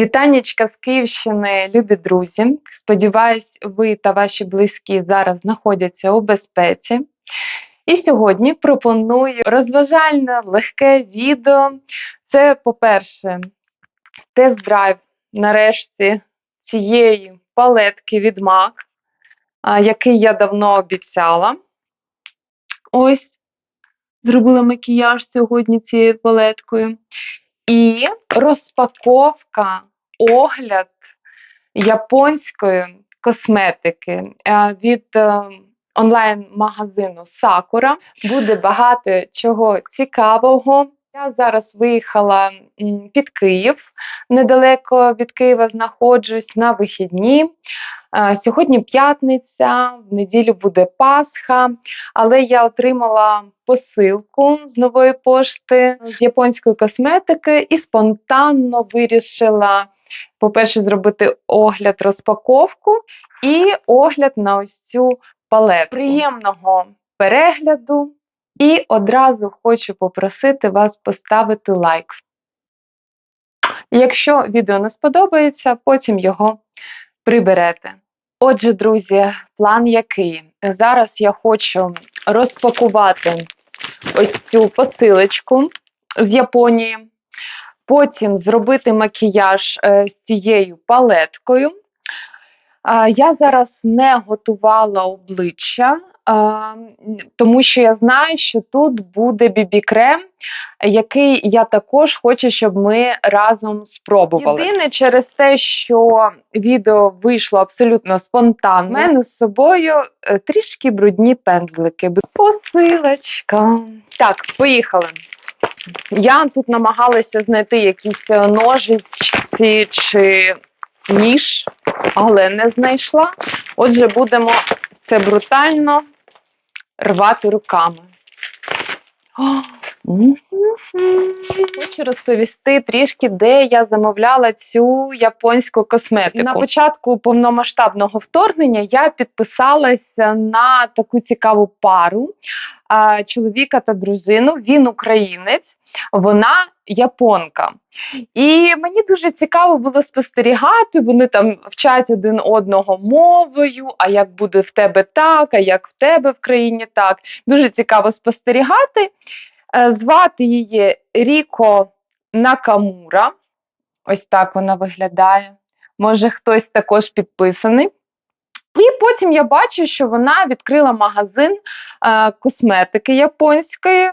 Вітаннячка з Київщини, любі друзі. Сподіваюсь, ви та ваші близькі зараз знаходяться у безпеці. І сьогодні пропоную розважальне легке відео. Це, по-перше, тест-драйв нарешті цієї палетки від MAC, який я давно обіцяла. Ось, зробила макіяж сьогодні цією палеткою. І розпаковка, огляд японської косметики е, від е, онлайн-магазину Сакура Буде багато чого цікавого. Я зараз виїхала під Київ, недалеко від Києва знаходжусь на вихідні. Сьогодні п'ятниця, в неділю буде Пасха, але я отримала посилку з нової пошти з японської косметики і спонтанно вирішила, по-перше, зробити огляд розпаковку і огляд на ось цю палетку. Приємного перегляду. І одразу хочу попросити вас поставити лайк. Якщо відео не сподобається, потім його приберете. Отже, друзі, план який? Зараз я хочу розпакувати ось цю посилочку з Японії, потім зробити макіяж е, з цією палеткою. Я зараз не готувала обличчя, тому що я знаю, що тут буде бібі-крем, який я також хочу, щоб ми разом спробували. Єдине через те, що відео вийшло абсолютно спонтанно, в мене з собою е, трішки брудні пензлики. Посилочка. Так, поїхали. Я тут намагалася знайти якісь е, ножиці чи ніж, але не знайшла. Отже, будемо все брутально рвати руками. Хочу розповісти трішки, де я замовляла цю японську косметику. На початку повномасштабного вторгнення я підписалася на таку цікаву пару чоловіка та дружину. Він українець, вона японка. І мені дуже цікаво було спостерігати. Вони там вчать один одного мовою, а як буде в тебе так, а як в тебе в країні так. Дуже цікаво спостерігати. Е, Звати її Ріко Накамура. Ось так вона виглядає. Може, хтось також підписаний. І потім я бачу, що вона відкрила магазин е, косметики японської.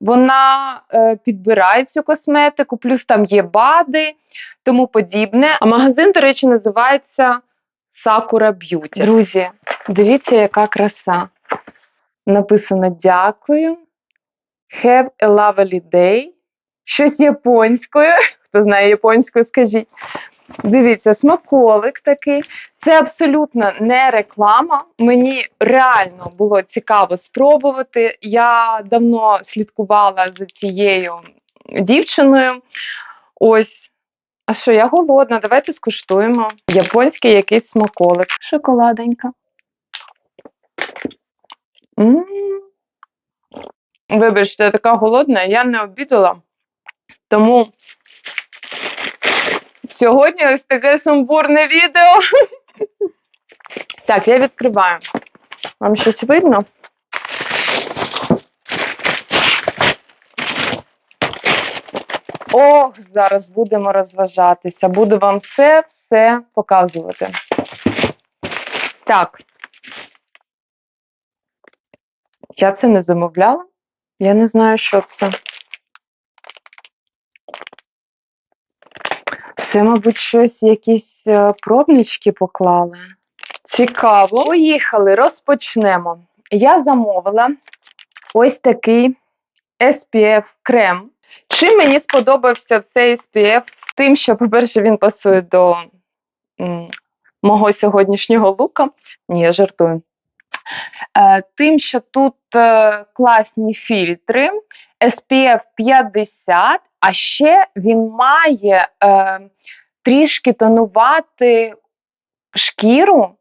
Вона е, підбирає цю косметику, плюс там є бади, тому подібне. А магазин, до речі, називається Sakura Beauty. Друзі, дивіться, яка краса. Написано дякую. Have a lovely day. Щось японською. Хто знає японською, скажіть. Дивіться, смаколик такий. Це абсолютно не реклама. Мені реально було цікаво спробувати. Я давно слідкувала за цією дівчиною. Ось. А що, я голодна, давайте скуштуємо. Японський якийсь смаколик. Шоколаденька. М. Вибачте, я така голодна, я не обідала. Тому сьогодні ось таке сумбурне відео. Так, я відкриваю. Вам щось видно? Ох, зараз будемо розважатися. Буду вам все-все показувати. Так. Я це не замовляла. Я не знаю, що це. Це, мабуть, щось, якісь е, пробнички поклали. Цікаво. Поїхали, розпочнемо. Я замовила ось такий SPF крем. Чим мені сподобався цей SPF? Тим, що, по-перше, він пасує до м, мого сьогоднішнього лука. Ні, я жартую. Е, Тим, що тут е, класні фільтри, SPF 50, а ще він має е, трішки тонувати шкіру,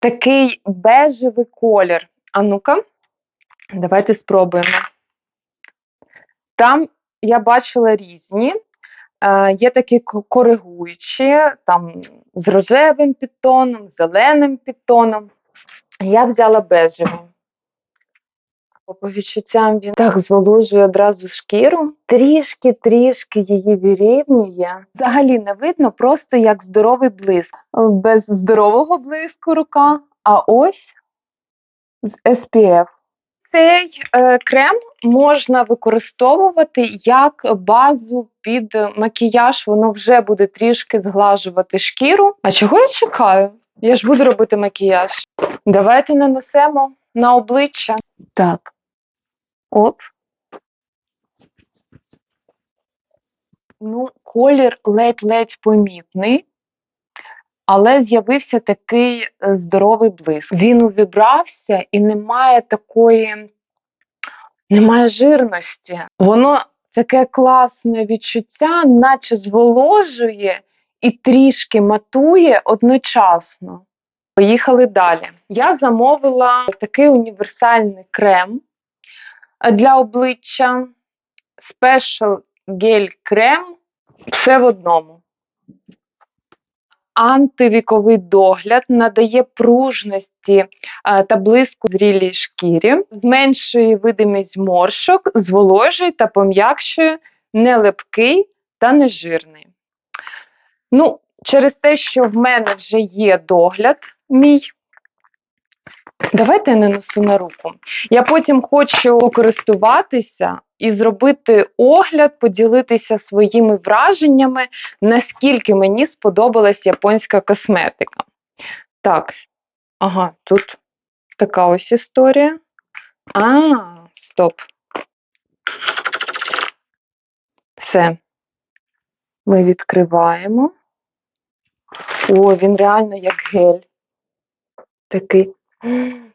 такий бежевий колір. А ну-ка, давайте спробуємо. Там я бачила різні. Е, є такі коригуючі, там з рожевим підтоном, зеленим підтоном. Я взяла бежевий. По відчуттям він так зволожує одразу шкіру, трішки-трішки її вирівнює. Взагалі не видно, просто як здоровий блиск. Без здорового блиску рука, а ось з SPF. Цей е, крем можна використовувати як базу під макіяж, воно вже буде трішки зглажувати шкіру. А чого я чекаю? Я ж буду робити макіяж. Давайте нанесемо на обличчя. Так. Оп. Ну, колір ледь-ледь помітний, але з'явився такий е, здоровий блиск. Він увібрався і немає такої, немає жирності. Воно таке класне відчуття, наче зволожує і трішки матує одночасно. Поїхали далі. Я замовила такий універсальний крем для обличчя Special Gel крем. Все в одному. Антивіковий догляд надає пружності е, та блиску зрілій шкірі, зменшує видимість зморшок, зволожує та пом'якшує нелепкий та нежирний. Ну, через те, що в мене вже є догляд мій. Давайте я нанесу на руку. Я потім хочу користуватися і зробити огляд, поділитися своїми враженнями, наскільки мені сподобалась японська косметика. Так, ага, тут така ось історія. А, стоп. Все. Ми відкриваємо. О, він реально як гель. Такий,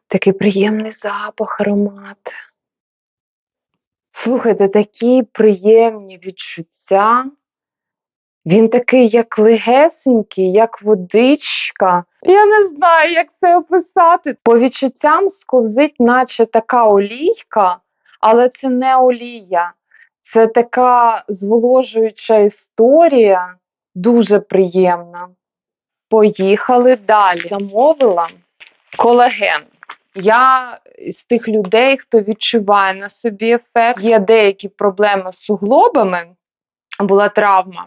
такий приємний запах, аромат. Слухайте, такі приємні відчуття. Він такий, як легесенький, як водичка. Я не знаю, як це описати. По відчуттям сковзить, наче така олійка, але це не олія. Це така зволожуюча історія, дуже приємна. Поїхали далі. Замовила колаген. Я з тих людей, хто відчуває на собі ефект. Є деякі проблеми з суглобами, була травма.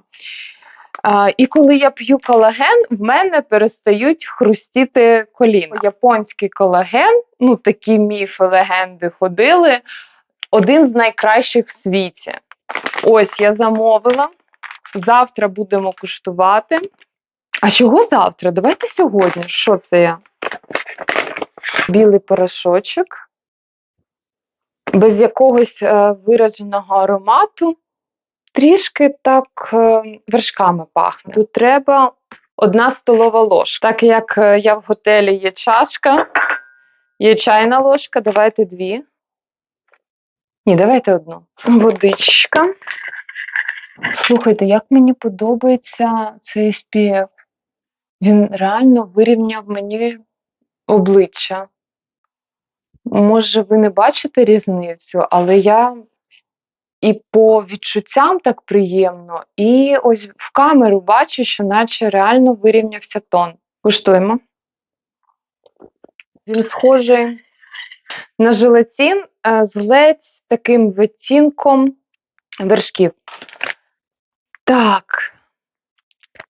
І коли я п'ю колаген, в мене перестають хрустіти коліна. Японський колаген, ну такі міфи, легенди ходили, один з найкращих в світі. Ось я замовила. Завтра будемо куштувати. А чого завтра? Давайте сьогодні. Що це я? Білий порошочок. Без якогось е, вираженого аромату. Трішки так е, вершками пахне. Тут треба одна столова ложка. Так як е, я в готелі є чашка, є чайна ложка, давайте дві. Ні, давайте одну. Водичка. Слухайте, як мені подобається цей SPF. Він реально вирівняв мені обличчя. Може, ви не бачите різницю, але я і по відчуттям так приємно, і ось в камеру бачу, що наче реально вирівнявся тон. Куштуємо. Він схожий на желатин е, з ледь таким відтінком вершків. Так,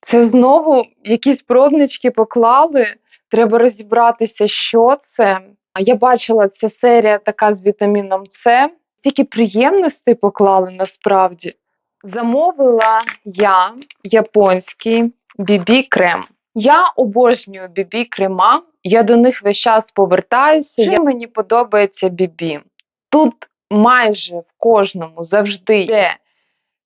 це знову якісь пробнички поклали. Треба розібратися, що це. Я бачила, ця серія така з вітаміном С. Тільки приємностей поклали насправді. Замовила я японський BB крем. Я обожнюю BB крема, я до них весь час повертаюся. Чим мені подобається BB? Тут майже в кожному завжди є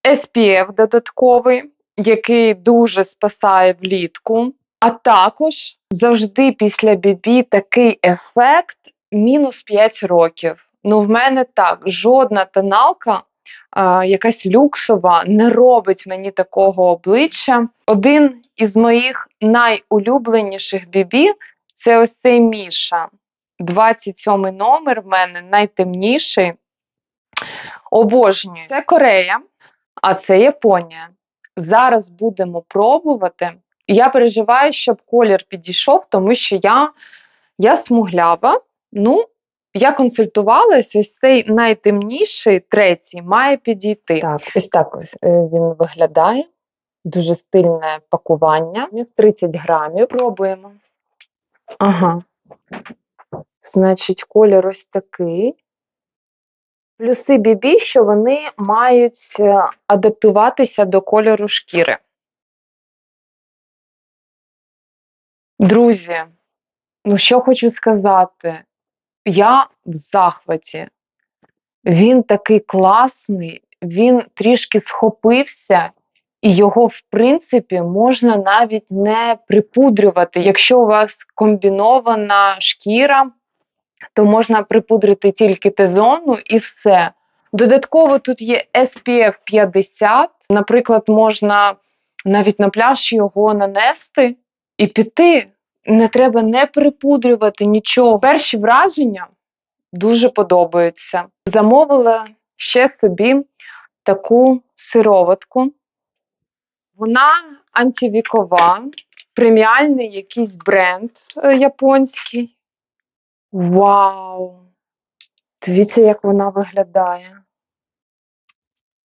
SPF додатковий, який дуже спасає влітку. А також завжди після BB такий ефект мінус 5 років. Ну, в мене так, жодна тоналка, а, якась люксова, не робить мені такого обличчя. Один із моїх найулюбленіших BB – це ось цей Міша. 27 номер в мене найтемніший. Обожнюю. Це Корея, а це Японія. Зараз будемо пробувати. Я переживаю, щоб колір підійшов, тому що я, я смуглява. Ну, я консультувалась, ось цей найтемніший, третій, має підійти. Так, ось так ось е, він виглядає. Дуже стильне пакування. 30 грамів. Пробуємо. Ага. Значить, колір ось такий. Плюси бібі, що вони мають е, адаптуватися до кольору шкіри. Друзі, ну що хочу сказати, я в захваті. Він такий класний, він трішки схопився, і його, в принципі, можна навіть не припудрювати. Якщо у вас комбінована шкіра, то можна припудрити тільки Т-зону і все. Додатково тут є SPF 50. Наприклад, можна навіть на пляж його нанести і піти. Не треба не припудрювати нічого. Перші враження дуже подобаються. Замовила ще собі таку сироватку. Вона антивікова, преміальний якийсь бренд е, японський. Вау! Дивіться, як вона виглядає.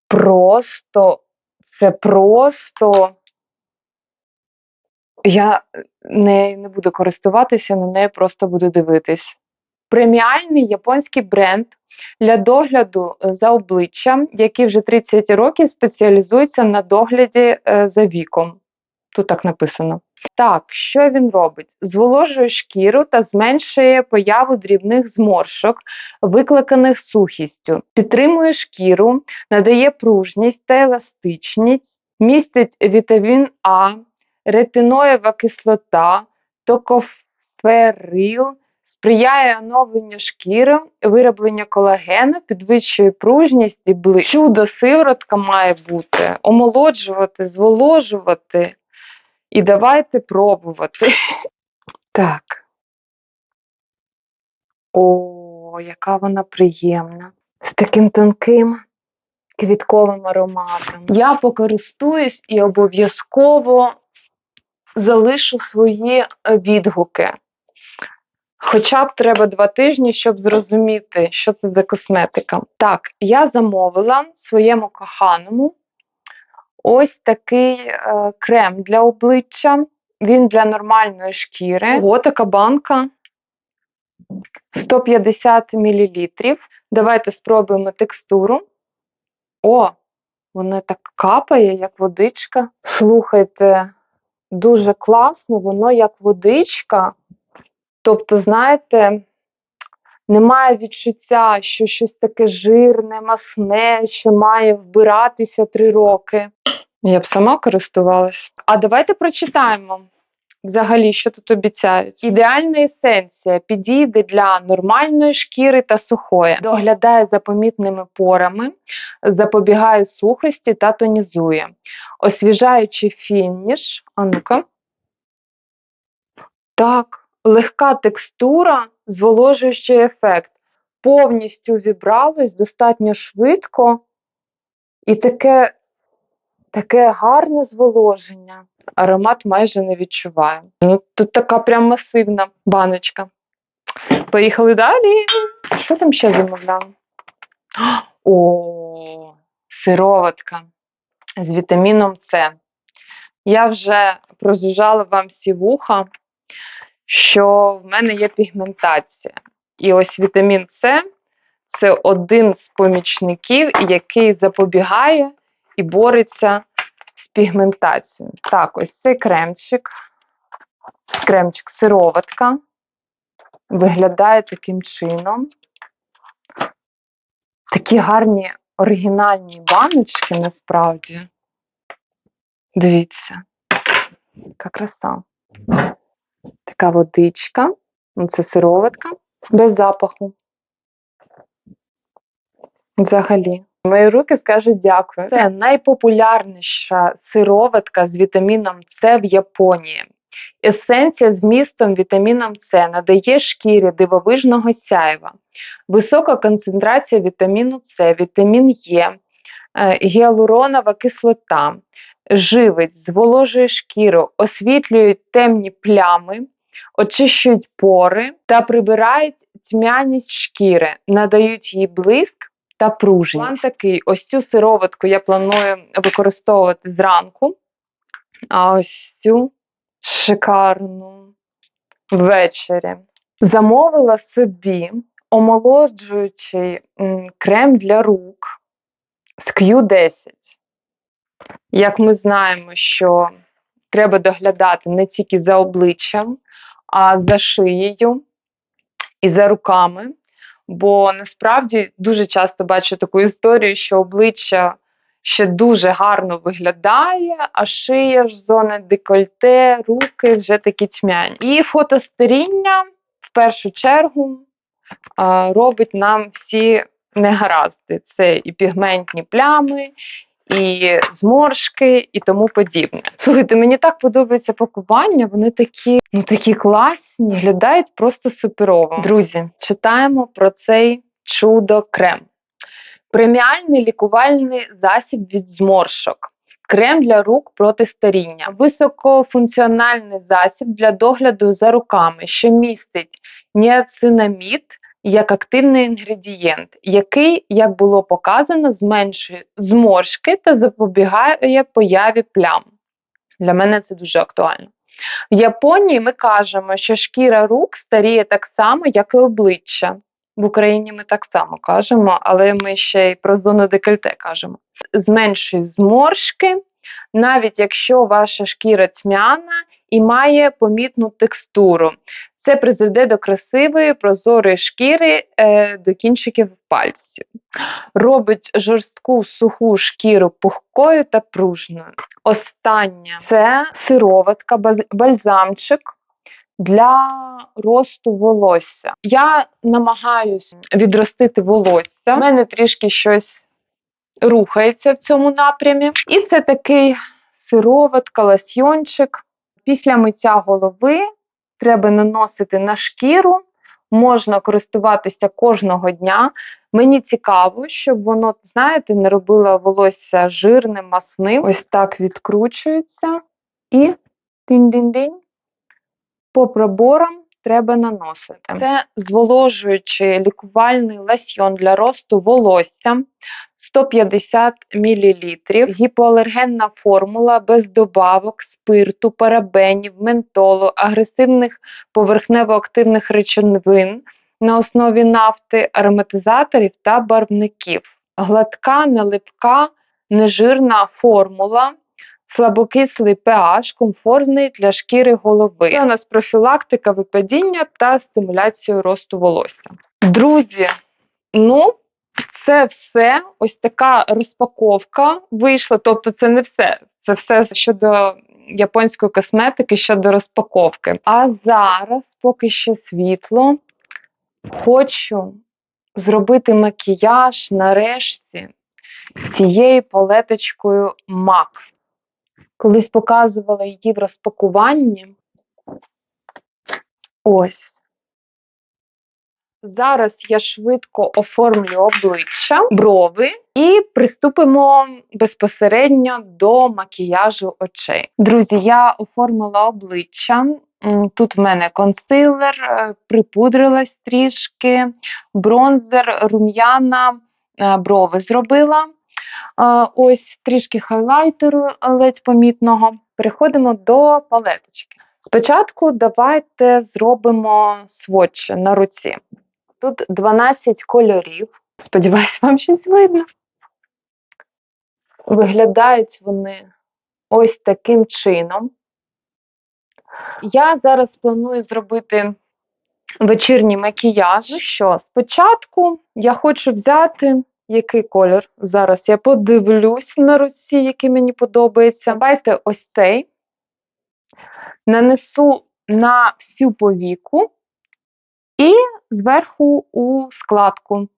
Просто, це просто. Я нею не буду користуватися, на неї просто буду дивитись. Преміальний японський бренд для догляду е, за обличчям, який вже 30 років спеціалізується на догляді е, за віком. Тут так написано. Так, що він робить? Зволожує шкіру та зменшує появу дрібних зморшок, викликаних сухістю, підтримує шкіру, надає пружність та еластичність, містить вітамін А, ретиноєва кислота, токоферил, сприяє оновленню шкіри, виробленню колагену, підвищує пружність і блиск. Чудо сиворотка має бути, омолоджувати, зволожувати. І давайте пробувати. Так. О, яка вона приємна. З таким тонким квітковим ароматом. Я покористуюсь і обов'язково залишу свої е, відгуки. Хоча б треба два тижні, щоб зрозуміти, що це за косметика. Так, я замовила своєму коханому ось такий е, крем для обличчя. Він для нормальної шкіри. Ось така банка 150 мл. Давайте спробуємо текстуру. О, воно так капає, як водичка. Слухайте, дуже класно, воно як водичка. Тобто, знаєте, немає відчуття, що щось таке жирне, масне, що має вбиратися три роки. Я б сама користувалась. А давайте прочитаємо взагалі, що тут обіцяють. Ідеальна есенція підійде для нормальної шкіри та сухої, доглядає за помітними порами, запобігає сухості та тонізує, освіжаючи фініш. А ну-ка. Так, легка текстура, зволожуючий ефект. Повністю вібралось достатньо швидко і таке таке гарне зволоження. Аромат майже не відчуваю. Ну, Тут така прям масивна баночка. Поїхали далі. Що там ще замовляла? О, сироватка з вітаміном С. Я вже прожужжала вам всі вуха, що в мене є пігментація. І ось вітамін С це один з помічників, який запобігає і бореться з пігментацією. Так, ось цей кремчик, кремчик сироватка. Виглядає таким чином. Такі гарні оригінальні баночки насправді. Дивіться, яка краса. Така водичка, ну, це сироватка без запаху. Взагалі. Мої руки скажуть дякую. Це найпопулярніша сироватка з вітаміном С в Японії. Есенція з містом вітаміном С надає шкірі дивовижного сяйва, висока концентрація вітаміну С, вітамін Е, гіалуронова кислота, живить, зволожує шкіру, освітлюють темні плями, очищують пори та прибирають тьмяність шкіри, надають їй блиск та пружність. План такий: ось цю сироватку я планую використовувати зранку, а ось цю шикарну ввечері. Замовила собі омолоджуючий крем для рук з Q10. Як ми знаємо, що треба доглядати не тільки за обличчям, а за шиєю і за руками. Бо насправді дуже часто бачу таку історію, що обличчя ще дуже гарно виглядає, а шия ж зона декольте, руки вже такі тьмяні. І фотостаріння в першу чергу робить нам всі негаразди. Це і пігментні плями, і зморшки, і тому подібне. Слухайте, мені так подобається пакування, вони такі, ну такі класні, виглядають просто суперово. Друзі, читаємо про цей чудо-крем. Преміальний лікувальний засіб від зморшок. Крем для рук проти старіння. Високофункціональний засіб для догляду за руками, що містить ніацинамід як активний інгредієнт, який, як було показано, зменшує зморшки та запобігає появі плям. Для мене це дуже актуально. В Японії ми кажемо, що шкіра рук старіє так само, як і обличчя. В Україні ми так само кажемо, але ми ще й про зону декольте кажемо. Зменшує зморшки, навіть якщо ваша шкіра тьмяна і має помітну текстуру. Це призведе до красивої прозорої шкіри е, до кінчиків пальців. Робить жорстку суху шкіру пухкою та пружною. Остання це сироватка, бальзамчик для росту волосся. Я намагаюся відростити волосся. У мене трішки щось рухається в цьому напрямі. І це такий сироватка, ласьйончик. Після миття голови треба наносити на шкіру. Можна користуватися кожного дня. Мені цікаво, щоб воно, знаєте, не робило волосся жирним, масним. Ось так відкручується і тинь-динь-динь по проборам треба наносити. Це зволожуючий лікувальний лосьйон для росту волосся 150 мл. Гіпоалергенна формула без добавок, спирту, парабенів, ментолу, агресивних поверхнево-активних речовин на основі нафти, ароматизаторів та барвників. Гладка, нелипка, нежирна формула слабокислий pH, комфортний для шкіри голови. Це у нас профілактика випадіння та стимуляція росту волосся. Друзі, ну це все ось така розпаковка вийшла. Тобто, це не все. Це все щодо японської косметики, щодо розпаковки. А зараз, поки ще світло, хочу зробити макіяж нарешті цією палеточкою MAC колись показувала її в розпакуванні. Ось. Зараз я швидко оформлю обличчя, брови і приступимо безпосередньо до макіяжу очей. Друзі, я оформила обличчя. Тут в мене консилер, е, припудрилась трішки, бронзер, рум'яна, е, брови зробила. Ось трішки хайлайтеру е, ледь помітного. Переходимо до палеточки. Спочатку давайте зробимо сводч на руці. Тут 12 кольорів. Сподіваюсь, вам щось видно. Виглядають вони ось таким чином. Я зараз планую зробити вечірній макіяж. Ну що, спочатку я хочу взяти який колір? Зараз я подивлюсь на руці, який мені подобається. Давайте ось цей. Нанесу на всю повіку зверху у складку.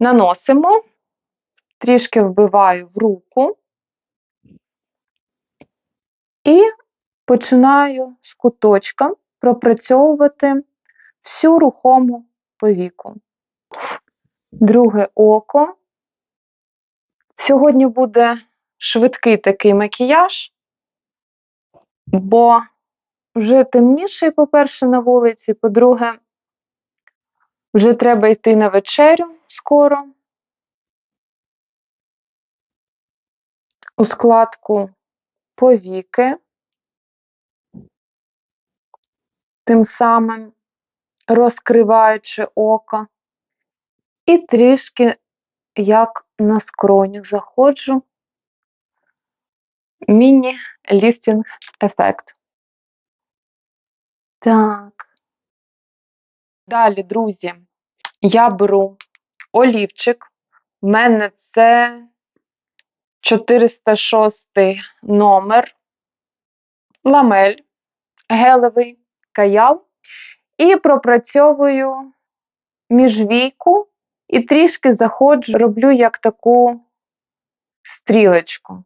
Наносимо, трішки вбиваю в руку і починаю з куточка пропрацьовувати всю рухому повіку. Друге око. Сьогодні буде швидкий такий макіяж, бо вже темніше, по-перше, на вулиці, по-друге, вже треба йти на вечерю скоро. У складку повіки, тим самим розкриваючи око, і трішки як на скроню заходжу. Міні-ліфтинг ефект. Так. Далі, друзі, я беру олівчик. У мене це 406 номер, ламель, гелевий каял. І пропрацьовую міжвійку і трішки заходжу, роблю як таку стрілочку.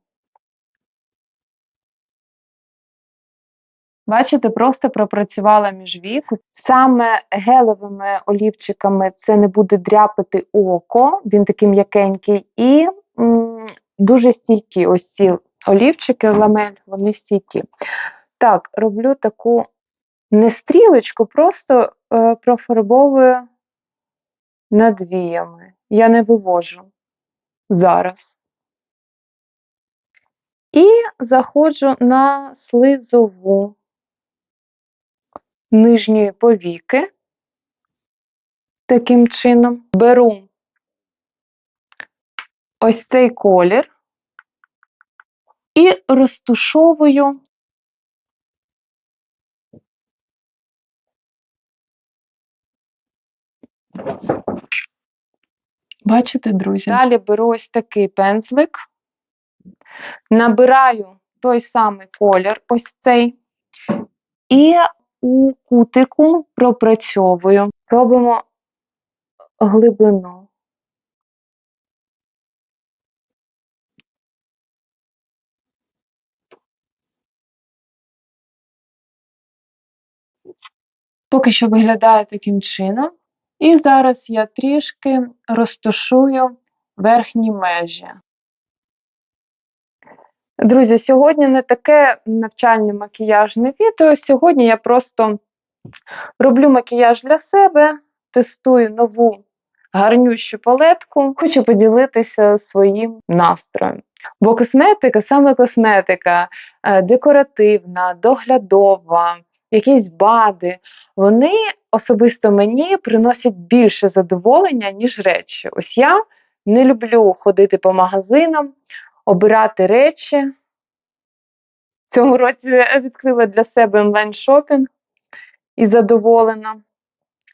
Бачите, просто пропрацювала міжвійку. Саме гелевими олівчиками це не буде дряпати око, він такий м'якенький, і м, дуже стійкі. Ось ці олівчики, ламель, вони стійкі. Так, роблю таку не стрілочку, просто е, профарбовую над віями. Я не вивожу зараз. І заходжу на слизову нижньої повіки. Таким чином беру ось цей колір і розтушовую Бачите, друзі? Далі беру ось такий пензлик, набираю той самий колір, ось цей, і у кутику пропрацьовую. Робимо глибину. Поки що виглядає таким чином. І зараз я трішки розташую верхні межі. Друзі, сьогодні не таке навчальне макіяжне відео. Сьогодні я просто роблю макіяж для себе, тестую нову гарнющу палетку, хочу поділитися своїм настроєм. Бо косметика, саме косметика, е, декоративна, доглядова, якісь бади, вони особисто мені приносять більше задоволення, ніж речі. Ось я не люблю ходити по магазинам, обирати речі. В цьому році я відкрила для себе онлайн-шопінг і задоволена.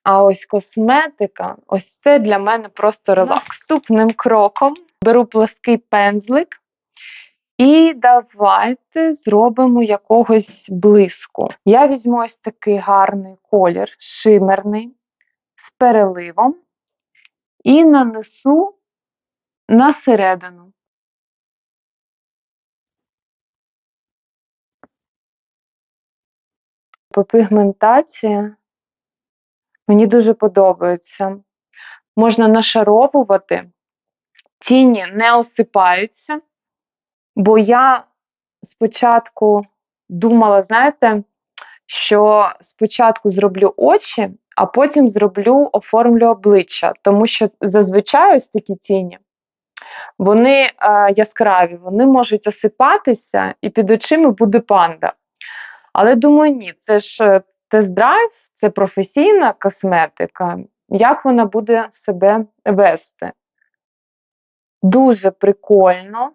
А ось косметика, ось це для мене просто релакс. Наступним кроком беру плаский пензлик і давайте зробимо якогось блиску. Я візьму ось такий гарний колір, шимерний, з переливом, і нанесу на середину. По пігментації мені дуже подобається. Можна нашаровувати, тіні не осипаються. Бо я спочатку думала, знаєте, що спочатку зроблю очі, а потім зроблю оформлю обличчя, тому що зазвичай ось такі тіні, вони е, яскраві, вони можуть осипатися, і під очима буде панда. Але думаю, ні, це ж е, тест-драйв, це професійна косметика. Як вона буде себе вести? Дуже прикольно.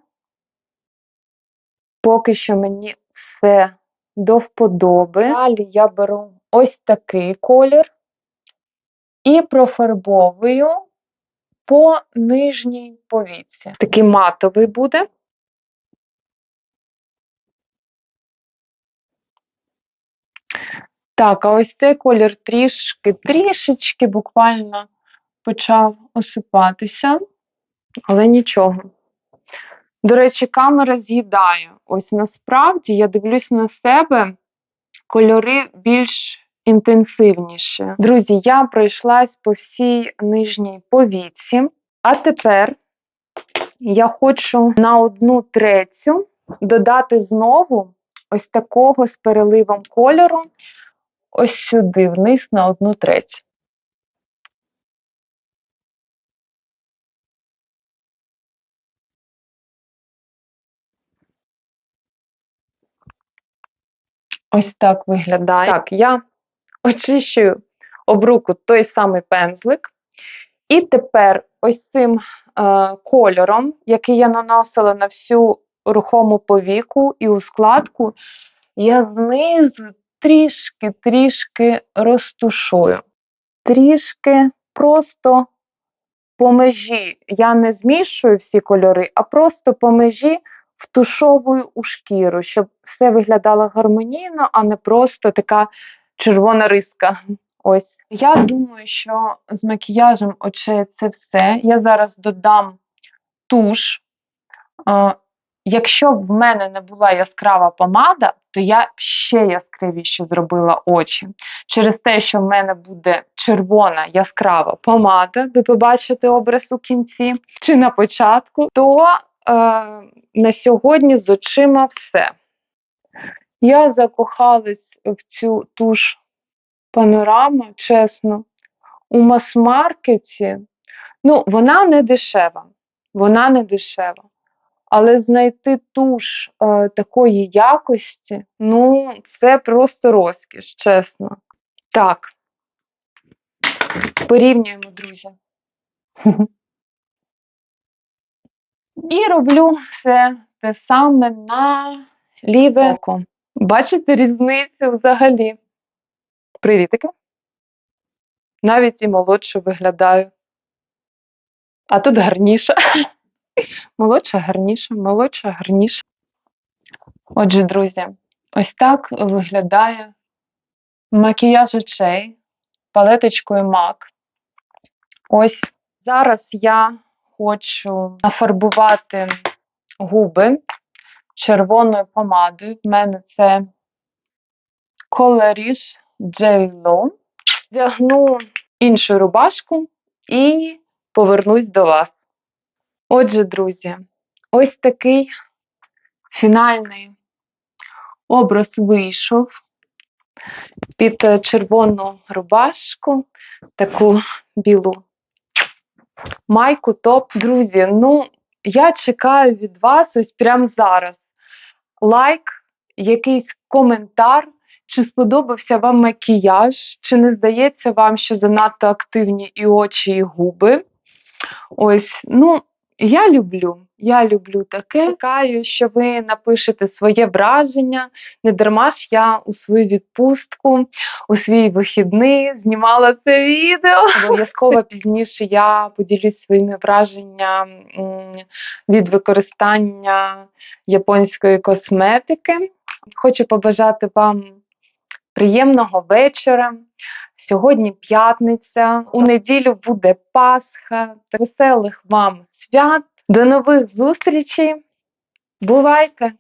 Поки що мені все до вподоби. Далі я беру ось такий колір і профарбовую по нижній повіці. Такий матовий буде. Так, а ось цей колір трішки, трішечки буквально почав осипатися, але нічого. До речі, камера з'їдає. Ось насправді я дивлюсь на себе кольори більш інтенсивніші. Друзі, я пройшлась по всій нижній повіці, а тепер я хочу на одну третю додати знову ось такого з переливом кольору, ось сюди, вниз на одну третю. Ось так виглядає. Так, я очищую об руку той самий пензлик. І тепер ось цим е, кольором, який я наносила на всю рухому повіку і у складку, я знизу трішки-трішки розтушую. Трішки просто по межі. Я не змішую всі кольори, а просто по межі втушовую у шкіру, щоб все виглядало гармонійно, а не просто така червона риска. Ось. Я думаю, що з макіяжем очей це все. Я зараз додам туш. Якщо б в мене не була яскрава помада, то я б ще яскравіше зробила очі. Через те, що в мене буде червона яскрава помада, ви побачите образ у кінці чи на початку, то е, на сьогодні з очима все. Я закохалась в цю туш панорама, чесно, у мас-маркеті. Ну, вона не дешева. Вона не дешева. Але знайти туш е, такої якості, ну, це просто розкіш, чесно. Так. Порівнюємо, друзі. І роблю все те саме на ліве око. Бачите різницю взагалі? Привітики. Навіть і молодше виглядаю. А тут гарніше. Молодша гарніше, молодша гарніше. Отже, друзі, ось так виглядає макіяж очей палеточкою MAC. Ось зараз я хочу нафарбувати губи червоною помадою. В мене це Colorish J.Lo. Вдягну іншу рубашку і повернусь до вас. Отже, друзі, ось такий фінальний образ вийшов під е, червону рубашку, таку білу майку, топ. Друзі, ну, я чекаю від вас ось прямо зараз. Лайк, якийсь коментар, чи сподобався вам макіяж, чи не здається вам, що занадто активні і очі, і губи. Ось, ну, я люблю, я люблю таке. Чекаю, що ви напишете своє враження. Не дарма ж я у свою відпустку, у свій вихідний знімала це відео. Обов'язково пізніше я поділюсь своїми враженнями від використання японської косметики. Хочу побажати вам приємного вечора. Сьогодні п'ятниця, у неділю буде Пасха. Веселих вам свят. До нових зустрічей. Бувайте!